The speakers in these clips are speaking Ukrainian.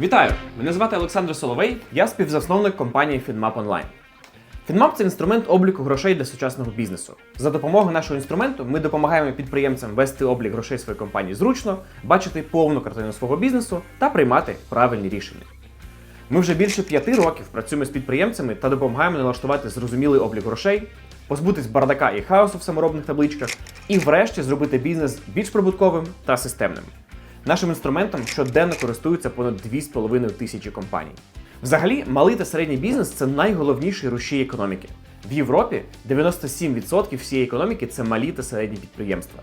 Вітаю! Мене звати Олександр Соловей, я співзасновник компанії FinMap Online. FinMap – це інструмент обліку грошей для сучасного бізнесу. За допомогою нашого інструменту ми допомагаємо підприємцям вести облік грошей своєї компанії зручно, бачити повну картину свого бізнесу та приймати правильні рішення. Ми вже більше п'яти років працюємо з підприємцями та допомагаємо налаштувати зрозумілий облік грошей, позбутись бардака і хаосу в саморобних табличках, і врешті зробити бізнес більш прибутковим та системним. Нашим інструментом щоденно користуються понад 2,5 тисячі компаній. Взагалі, малий та середній бізнес це найголовніший рушій економіки. В Європі 97% всієї економіки це малі та середні підприємства.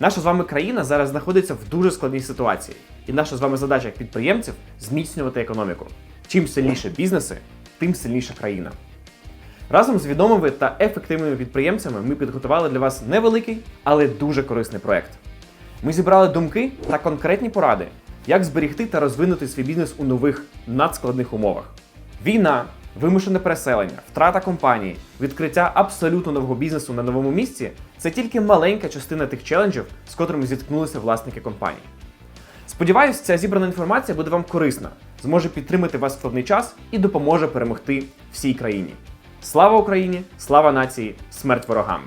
Наша з вами країна зараз знаходиться в дуже складній ситуації, і наша з вами задача як підприємців зміцнювати економіку. Чим сильніше бізнеси, тим сильніша країна. Разом з відомими та ефективними підприємцями ми підготували для вас невеликий, але дуже корисний проект. Ми зібрали думки та конкретні поради, як зберегти та розвинути свій бізнес у нових надскладних умовах. Війна, вимушене переселення, втрата компанії, відкриття абсолютно нового бізнесу на новому місці це тільки маленька частина тих челенджів, з котрими зіткнулися власники компаній. Сподіваюсь, ця зібрана інформація буде вам корисна, зможе підтримати вас в складний час і допоможе перемогти всій країні. Слава Україні! Слава нації! Смерть ворогам!